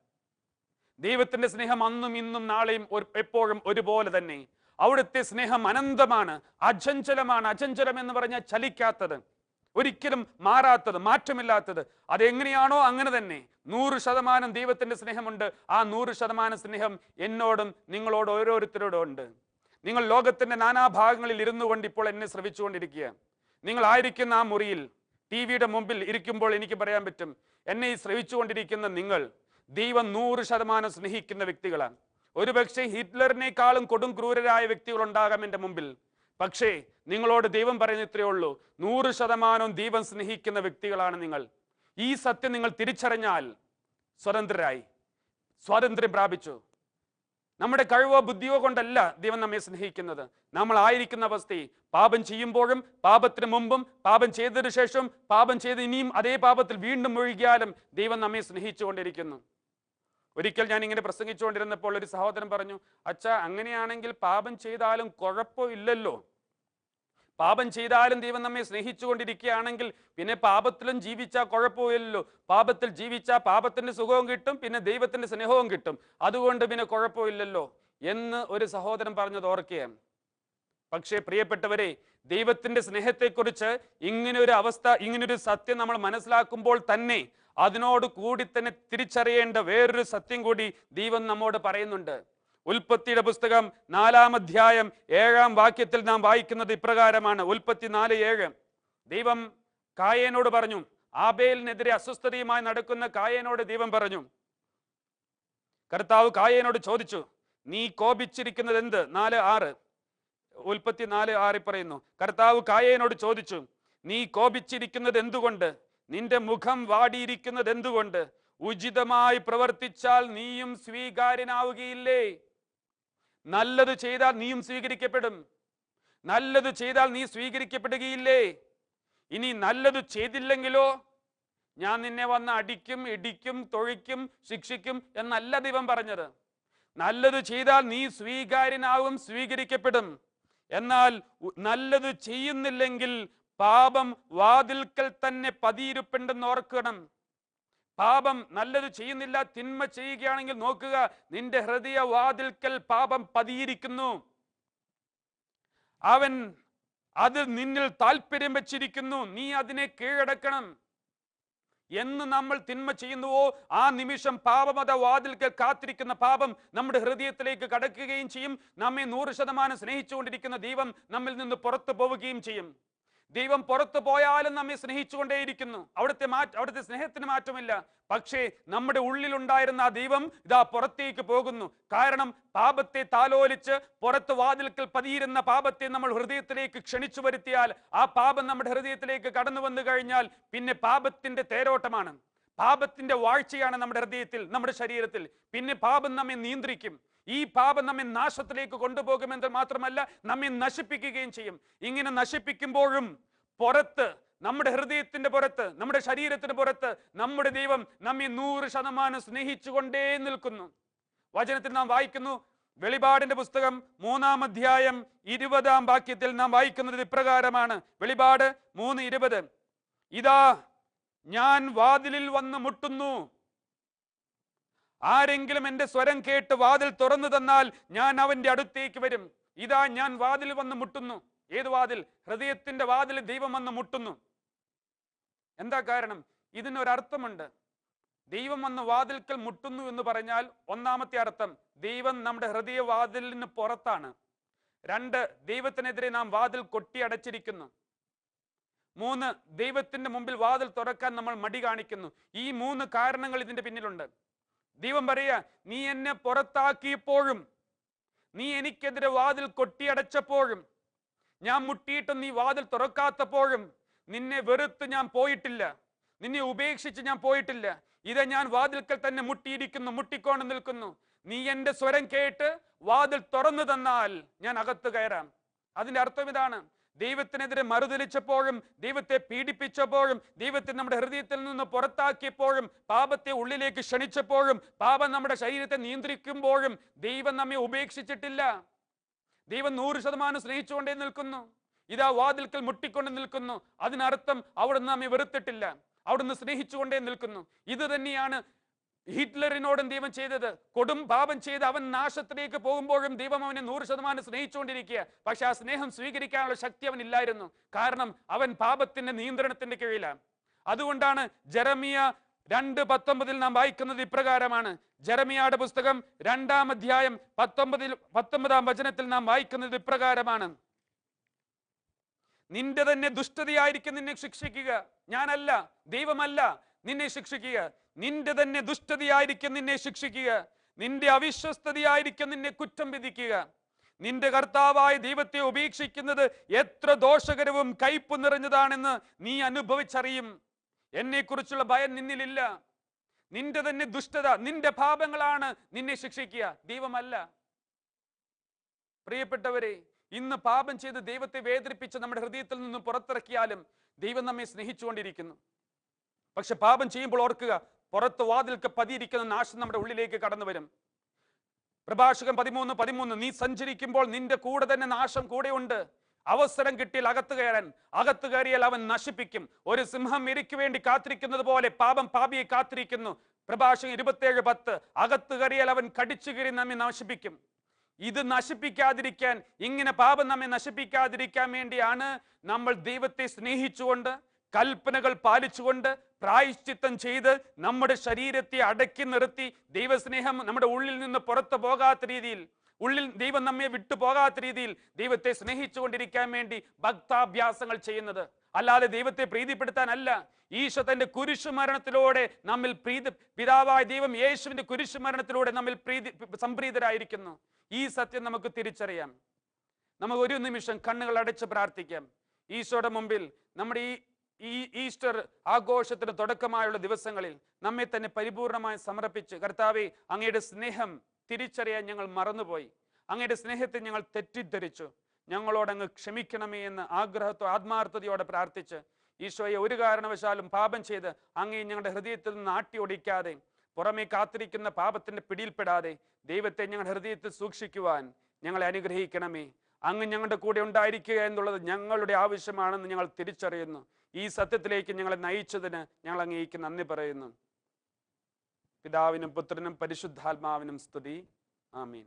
S2: ദൈവത്തിന്റെ സ്നേഹം അന്നും ഇന്നും നാളെയും എപ്പോഴും ഒരുപോലെ തന്നെ. അവിടുത്തെ സ്നേഹം അനന്തമാണ് അചഞ്ചലമാണ്. അചഞ്ചലം എന്ന് പറഞ്ഞാൽ ചലിക്കാത്തത്. ഒരിക്കലും മാറാത്തത് മാറ്റമില്ലാത്തത്. അതെങ്ങനെയാണോ അങ്ങനെ തന്നെ. നൂറ് ശതമാനം ദൈവത്തിന്റെ സ്നേഹമുണ്ട്. ആ നൂറ് ശതമാനം സ്നേഹം എന്നോടും നിങ്ങളോട് ഓരോരുത്തരോടും ഉണ്ട്. നിങ്ങൾ ലോകത്തിന്റെ നാനാഭാഗങ്ങളിൽ ഇരുന്നു കൊണ്ട് ഇപ്പോൾ എന്നെ ശ്രവിച്ചുകൊണ്ടിരിക്കുക. നിങ്ങൾ ആയിരിക്കുന്ന ആ മുറിയിൽ ടി വിയുടെ മുമ്പിൽ ഇരിക്കുമ്പോൾ എനിക്ക് പറയാൻ പറ്റും എന്നെ ഈ ശ്രവിച്ചുകൊണ്ടിരിക്കുന്ന നിങ്ങൾ ദൈവം നൂറ് ശതമാനം സ്നേഹിക്കുന്ന വ്യക്തികളാണ്. ഒരുപക്ഷെ ഹിറ്റ്ലറിനേക്കാളും കൊടും ക്രൂരരായ വ്യക്തികൾ ഉണ്ടാകാം എന്റെ മുമ്പിൽ. പക്ഷേ നിങ്ങളോട് ദൈവം പറയുന്ന ഇത്രയേ ഉള്ളൂ. നൂറ് ശതമാനവും ദൈവം സ്നേഹിക്കുന്ന വ്യക്തികളാണ് നിങ്ങൾ. ഈ സത്യം നിങ്ങൾ തിരിച്ചറിഞ്ഞാൽ സ്വതന്ത്രരായി. സ്വാതന്ത്ര്യം പ്രാപിച്ചു. നമ്മുടെ കഴിവോ ബുദ്ധിയോ കൊണ്ടല്ല ദൈവം നമ്മെ സ്നേഹിക്കുന്നത്. നമ്മൾ ആയിരിക്കുന്ന അവസ്ഥയിൽ പാപം ചെയ്യുമ്പോഴും പാപത്തിന് മുമ്പും പാപം ചെയ്തതിനു ശേഷം പാപം ചെയ്ത് ഇനിയും അതേ പാപത്തിൽ വീണ്ടും ഒഴുകിയാലും ദൈവം നമ്മെ സ്നേഹിച്ചുകൊണ്ടിരിക്കുന്നു ഒരിക്കൽ ഞാൻ ഇങ്ങനെ പ്രസംഗിച്ചുകൊണ്ടിരുന്നപ്പോൾ ഒരു സഹോദരൻ പറഞ്ഞു അച്ഛ അങ്ങനെയാണെങ്കിൽ പാപം ചെയ്താലും കുഴപ്പമില്ലല്ലോ. പാപം ചെയ്താലും ദൈവം നമ്മെ സ്നേഹിച്ചുകൊണ്ടിരിക്കുകയാണെങ്കിൽ പിന്നെ പാപത്തിലും ജീവിച്ചാൽ കുഴപ്പമില്ലല്ലോ. പാപത്തിൽ ജീവിച്ചാൽ പാപത്തിന്റെ സുഖവും കിട്ടും പിന്നെ ദൈവത്തിന്റെ സ്നേഹവും കിട്ടും. അതുകൊണ്ട് പിന്നെ കുഴപ്പമില്ലല്ലോ എന്ന് ഒരു സഹോദരൻ പറഞ്ഞത് ഓർക്കുകയാണ് പക്ഷേ പ്രിയപ്പെട്ടവരെ ദൈവത്തിന്റെ സ്നേഹത്തെക്കുറിച്ച് ഇങ്ങനെ ഒരു അവസ്ഥ ഇങ്ങനൊരു സത്യം നമ്മൾ മനസ്സിലാക്കുമ്പോൾ തന്നെ അതിനോട് കൂടി തന്നെ തിരിച്ചറിയേണ്ട വേറൊരു സത്യം കൂടി ദൈവം നമ്മോട് പറയുന്നുണ്ട്. ഉൽപ്പത്തിയുടെ പുസ്തകം നാലാം അധ്യായം ഏഴാം വാക്യത്തിൽ നാം വായിക്കുന്നത് ഇപ്രകാരമാണ്. ഉൽപ്പത്തി നാല് ഏഴ്. ദൈവം കായേനോട് പറഞ്ഞു ആബേലിനെതിരെ അസ്വസ്ഥതയുമായി നടക്കുന്ന കായേനോട് ദൈവം പറഞ്ഞു. കർത്താവ് കായേനോട് ചോദിച്ചു നീ കോപിച്ചിരിക്കുന്നത് എന്ത്? നാല് ആറ്. ഉൽപ്പത്തി നാല് ആറി പറയുന്നു കർത്താവ് കായേനോട് ചോദിച്ചു നീ കോപിച്ചിരിക്കുന്നത് എന്തുകൊണ്ട്? നിന്റെ മുഖം വാടിയിരിക്കുന്നത് എന്തുകൊണ്ട്? ഉചിതമായി പ്രവർത്തിച്ചാൽ നീയും സ്വീകാര്യനാവുകയില്ലേ? നല്ലത് ചെയ്താൽ നീയും സ്വീകരിക്കപ്പെടും. നല്ലത് ചെയ്താൽ നീ സ്വീകരിക്കപ്പെടുകയില്ലേ? ഇനി നല്ലത് ചെയ്തില്ലെങ്കിലോ? ഞാൻ നിന്നെ വന്ന് അടിക്കും ഇടിക്കും തൊഴിക്കും ശിക്ഷിക്കും എന്നല്ല ദൈവം പറഞ്ഞത്. നല്ലത് ചെയ്താൽ നീ സ്വീകാര്യനാവും സ്വീകരിക്കപ്പെടും. എന്നാൽ നല്ലത് ചെയ്യുന്നില്ലെങ്കിൽ പാപം വാതിൽക്കൽ തന്നെ പതിയിരുപ്പുണ്ടെന്ന് ഓർക്കണം. പാപം നല്ലത് ചെയ്യുന്നില്ല തിന്മ ചെയ്യുകയാണെങ്കിൽ നോക്കുക നിന്റെ ഹൃദയ വാതിൽക്കൽ പാപം പതിയിരിക്കുന്നു. അവൻ അത് നിന്നിൽ താല്പര്യം വെച്ചിരിക്കുന്നു നീ അതിനെ കീഴടക്കണം. എന്ന് നമ്മൾ തിന്മ ചെയ്യുന്നുവോ ആ നിമിഷം പാപമത വാതിൽക്കൽ കാത്തിരിക്കുന്ന പാപം നമ്മുടെ ഹൃദയത്തിലേക്ക് കടക്കുകയും ചെയ്യും. നമ്മെ നൂറ് ശതമാനം സ്നേഹിച്ചുകൊണ്ടിരിക്കുന്ന ദൈവം നമ്മിൽ നിന്ന് പുറത്തു പോവുകയും ചെയ്യും. ദൈവം പുറത്തു പോയാലും നമ്മെ സ്നേഹിച്ചുകൊണ്ടേയിരിക്കുന്നു. അവിടുത്തെ മാറ്റ അവിടുത്തെ സ്നേഹത്തിന് മാറ്റമില്ല. പക്ഷേ നമ്മുടെ ഉള്ളിലുണ്ടായിരുന്ന ആ ദൈവം ഇതാ പുറത്തേക്ക് പോകുന്നു. കാരണം പാപത്തെ താലോലിച്ച് പുറത്ത് വാതിൽക്കൽ പതിയിരുന്ന പാപത്തെ നമ്മൾ ഹൃദയത്തിലേക്ക് ക്ഷണിച്ചു വരുത്തിയാൽ ആ പാപം നമ്മുടെ ഹൃദയത്തിലേക്ക് കടന്നു വന്നു കഴിഞ്ഞാൽ പിന്നെ പാപത്തിന്റെ തേരോട്ടമാണ്. പാപത്തിന്റെ വാഴ്ചയാണ് നമ്മുടെ ഹൃദയത്തിൽ നമ്മുടെ ശരീരത്തിൽ. പിന്നെ പാപം നമ്മെ നിയന്ത്രിക്കും. ഈ പാപം നമ്മെ നാശത്തിലേക്ക് കൊണ്ടുപോകുമെന്ന് മാത്രമല്ല നമ്മെ നശിപ്പിക്കുകയും ചെയ്യും. ഇങ്ങനെ നശിപ്പിക്കുമ്പോഴും പുറത്ത് നമ്മുടെ ഹൃദയത്തിന്റെ പുറത്ത് നമ്മുടെ ശരീരത്തിന് പുറത്ത് നമ്മുടെ ദൈവം നമ്മെ നൂറ് ശതമാനം സ്നേഹിച്ചുകൊണ്ടേ നിൽക്കുന്നു. വചനത്തിൽ നാം വായിക്കുന്നു വെളിപാടിന്റെ പുസ്തകം മൂന്നാം അധ്യായം ഇരുപതാം വാക്യത്തിൽ നാം വായിക്കുന്നത് ഇപ്രകാരമാണ്. വെളിപാട് മൂന്ന് ഇരുപത്. ഇതാ ഞാൻ വാതിലിൽ വന്ന് മുട്ടുന്നു. ആരെങ്കിലും എന്റെ സ്വരം കേട്ട് വാതിൽ തുറന്നു തന്നാൽ ഞാൻ അവന്റെ അടുത്തേക്ക് വരും. ഇതാ ഞാൻ വാതിൽ വന്ന് മുട്ടുന്നു. ഏത് വാതിൽ? ഹൃദയത്തിന്റെ വാതിൽ ദൈവം വന്ന് മുട്ടുന്നു. എന്താ കാരണം? ഇതിനൊരർത്ഥമുണ്ട്. ദൈവം വന്ന് വാതിൽക്കൽ മുട്ടുന്നു എന്ന് പറഞ്ഞാൽ ഒന്നാമത്തെ അർത്ഥം ദൈവം നമ്മുടെ ഹൃദയ വാതിലിന് പുറത്താണ്. രണ്ട് ദൈവത്തിനെതിരെ നാം വാതിൽ കൊട്ടി അടച്ചിരിക്കുന്നു. മൂന്ന് ദൈവത്തിന്റെ മുമ്പിൽ വാതിൽ തുറക്കാൻ നമ്മൾ മടി കാണിക്കുന്നു. ഈ മൂന്ന് കാരണങ്ങൾ ഇതിന്റെ പിന്നിലുണ്ട്. ദൈവം പറയുക നീ എന്നെ പുറത്താക്കിയപ്പോഴും നീ എനിക്കെതിരെ വാതിൽ കൊട്ടിയടച്ചപ്പോഴും ഞാൻ മുട്ടിയിട്ട് നീ വാതിൽ തുറക്കാത്തപ്പോഴും നിന്നെ വെറുത്ത് ഞാൻ പോയിട്ടില്ല. നിന്നെ ഉപേക്ഷിച്ച് ഞാൻ പോയിട്ടില്ല. ഇത് ഞാൻ വാതിൽക്കൽ തന്നെ മുട്ടിയിരിക്കുന്നു മുട്ടിക്കൊണ്ട് നിൽക്കുന്നു. നീ എന്റെ സ്വരം കേട്ട് വാതിൽ തുറന്നു തന്നാൽ ഞാൻ അകത്ത് കയറാം. അതിന്റെ അർത്ഥം ഇതാണ്. ദൈവത്തിനെതിരെ മറുതലിച്ചപ്പോഴും ദൈവത്തെ പീഡിപ്പിച്ചപ്പോഴും ദൈവത്തെ നമ്മുടെ ഹൃദയത്തിൽ നിന്ന് പുറത്താക്കിയപ്പോഴും പാപത്തെ ഉള്ളിലേക്ക് ക്ഷണിച്ചപ്പോഴും പാപം നമ്മുടെ ശരീരത്തെ നിയന്ത്രിക്കുമ്പോഴും ദൈവം നമ്മെ ഉപേക്ഷിച്ചിട്ടില്ല. ദൈവം നൂറ് ശതമാനം സ്നേഹിച്ചുകൊണ്ടേ നിൽക്കുന്നു. ഇതാ വാതിൽക്കൽ മുട്ടിക്കൊണ്ട് നിൽക്കുന്നു. അതിനർത്ഥം അവിടുന്ന് നമ്മെ വെറുത്തിട്ടില്ല. അവിടുന്ന് സ്നേഹിച്ചുകൊണ്ടേ നിൽക്കുന്നു. ഇത് തന്നെയാണ് ഹിറ്റ്ലറിനോടും ദൈവം ചെയ്തത്? കൊടും പാപം ചെയ്ത് അവൻ നാശത്തിലേക്ക് പോകുമ്പോഴും ദൈവം അവനെ നൂറ് ശതമാനം സ്നേഹിച്ചുകൊണ്ടിരിക്കുക. പക്ഷെ ആ സ്നേഹം സ്വീകരിക്കാനുള്ള ശക്തി അവൻ ഇല്ലായിരുന്നു. കാരണം അവൻ പാപത്തിന്റെ നിയന്ത്രണത്തിന്റെ കീഴിലാണ്. അതുകൊണ്ടാണ് ജെറമിയ രണ്ട് പത്തൊമ്പതിൽ നാം വായിക്കുന്നത് ഇപ്രകാരമാണ്. ജെറമിയയുടെ പുസ്തകം രണ്ടാം അധ്യായം പത്തൊമ്പതിൽ പത്തൊമ്പതാം വചനത്തിൽ നാം വായിക്കുന്നത് ഇപ്രകാരമാണ്. നിന്റെ തന്നെ ദുഷ്ടതയായിരിക്കും നിന്നെ ശിക്ഷിക്കുക. ഞാനല്ല ദൈവമല്ല നിന്നെ ശിക്ഷിക്കുക. നിന്റെ തന്നെ ദുഷ്ടതയായിരിക്കും നിന്നെ ശിക്ഷിക്കുക. നിന്റെ അവിശ്വസ്തതയായിരിക്കും നിന്നെ കുറ്റം വിധിക്കുക. നിന്റെ കർത്താവായ ദൈവത്തെ ഉപേക്ഷിക്കുന്നത് എത്ര ദോഷകരവും കയ്പ് നിറഞ്ഞതാണെന്ന് നീ അനുഭവിച്ചറിയും. എന്നെക്കുറിച്ചുള്ള ഭയം നിന്നിലില്ല. നിന്റെ തന്നെ ദുഷ്ടത നിന്റെ പാപങ്ങളാണ് നിന്നെ ശിക്ഷിക്കുക. ദൈവമല്ല. പ്രിയപ്പെട്ടവരെ ഇന്ന് പാപം ചെയ്ത് ദൈവത്തെ വേദനിപ്പിച്ച് നമ്മുടെ ഹൃദയത്തിൽ നിന്ന് പുറത്തിറക്കിയാലും ദൈവം നമ്മെ സ്നേഹിച്ചുകൊണ്ടിരിക്കുന്നു. പക്ഷെ പാപം ചെയ്യുമ്പോൾ ഓർക്കുക പുറത്ത് വാതിൽക്ക് പതിയിരിക്കുന്ന നാശം നമ്മുടെ ഉള്ളിലേക്ക് കടന്നു വരും. പ്രഭാഷകൻ പതിമൂന്ന് പതിമൂന്ന് നീ സഞ്ചരിക്കുമ്പോൾ നിന്റെ കൂടെ തന്നെ നാശം കൂടെയുണ്ട് അവസരം കിട്ടിയാൽ അകത്ത് കയറാൻ. അകത്ത് കയറിയാൽ അവൻ നശിപ്പിക്കും. ഒരു സിംഹം എരിക്കു വേണ്ടി കാത്തിരിക്കുന്നത് പോലെ പാപം പാപിയെ കാത്തിരിക്കുന്നു. പ്രഭാഷകൻ ഇരുപത്തേഴ് പത്ത് അകത്ത് കയറിയാൽ അവൻ കടിച്ചു കയറി നമ്മെ നശിപ്പിക്കും. ഇത് നശിപ്പിക്കാതിരിക്കാൻ ഇങ്ങനെ പാപം നമ്മെ നശിപ്പിക്കാതിരിക്കാൻ വേണ്ടിയാണ് നമ്മൾ ദൈവത്തെ സ്നേഹിച്ചുകൊണ്ട് കൽപ്പനകൾ പാലിച്ചുകൊണ്ട് പ്രായശ്ചിത്തം ചെയ്ത് നമ്മുടെ ശരീരത്തെ അടക്കി നിർത്തി ദൈവസ്നേഹം നമ്മുടെ ഉള്ളിൽ നിന്ന് പുറത്തു പോകാത്ത രീതിയിൽ ഉള്ളിൽ ദൈവം നമ്മെ വിട്ടുപോകാത്ത രീതിയിൽ ദൈവത്തെ സ്നേഹിച്ചുകൊണ്ടിരിക്കാൻ വേണ്ടി ഭക്താഭ്യാസങ്ങൾ ചെയ്യുന്നത്. അല്ലാതെ ദൈവത്തെ പ്രീതിപ്പെടുത്താനല്ല. ഈശോ തന്റെ കുരിശുമരണത്തിലൂടെ നമ്മിൽ പ്രീതി പിതാവായ ദൈവം യേശുവിന്റെ കുരിശുമരണത്തിലൂടെ നമ്മിൽ പ്രീതി സംപ്രീതരായിരിക്കുന്നു. ഈ സത്യം നമുക്ക് തിരിച്ചറിയാം. നമുക്ക് ഒരു നിമിഷം കണ്ണുകൾ അടച്ച് പ്രാർത്ഥിക്കാം. ഈശോയുടെ മുമ്പിൽ നമ്മുടെ ഈ ഈ ഈസ്റ്റർ ആഘോഷത്തിന് തുടക്കമായുള്ള ദിവസങ്ങളിൽ നമ്മെ തന്നെ പരിപൂർണമായി സമർപ്പിച്ച് കർത്താവെ അങ്ങയുടെ സ്നേഹം തിരിച്ചറിയാൻ ഞങ്ങൾ മറന്നുപോയി. അങ്ങയുടെ സ്നേഹത്തെ ഞങ്ങൾ തെറ്റിദ്ധരിച്ചു. ഞങ്ങളോട് അങ്ങ് ക്ഷമിക്കണമേ എന്ന് ആഗ്രഹത്തോ ആത്മാർത്ഥതയോടെ പ്രാർത്ഥിച്ച് ഈശോയെ ഒരു കാരണവശാലും പാപം ചെയ്ത് അങ്ങേ ഞങ്ങളുടെ ഹൃദയത്തിൽ നിന്ന് ആട്ടി ഒടിക്കാതെ പുറമേ കാത്തിരിക്കുന്ന പാപത്തിന്റെ പിടിയിൽപ്പെടാതെ ദൈവത്തെ ഞങ്ങളുടെ ഹൃദയത്തിൽ സൂക്ഷിക്കുവാൻ ഞങ്ങളെ അനുഗ്രഹിക്കണമേ. അങ്ങ് ഞങ്ങളുടെ കൂടെ ഉണ്ടായിരിക്കുക എന്നുള്ളത് ഞങ്ങളുടെ ആവശ്യമാണെന്ന് ഞങ്ങൾ തിരിച്ചറിയുന്നു. ഈ സത്യത്തിലേക്ക് ഞങ്ങളെ നയിച്ചതിന് ഞങ്ങൾ അങ്ങേക്ക് നന്ദി പറയുന്നു. പിതാവിനും പുത്രനും പരിശുദ്ധാത്മാവിനും സ്തുതി. ആമീൻ.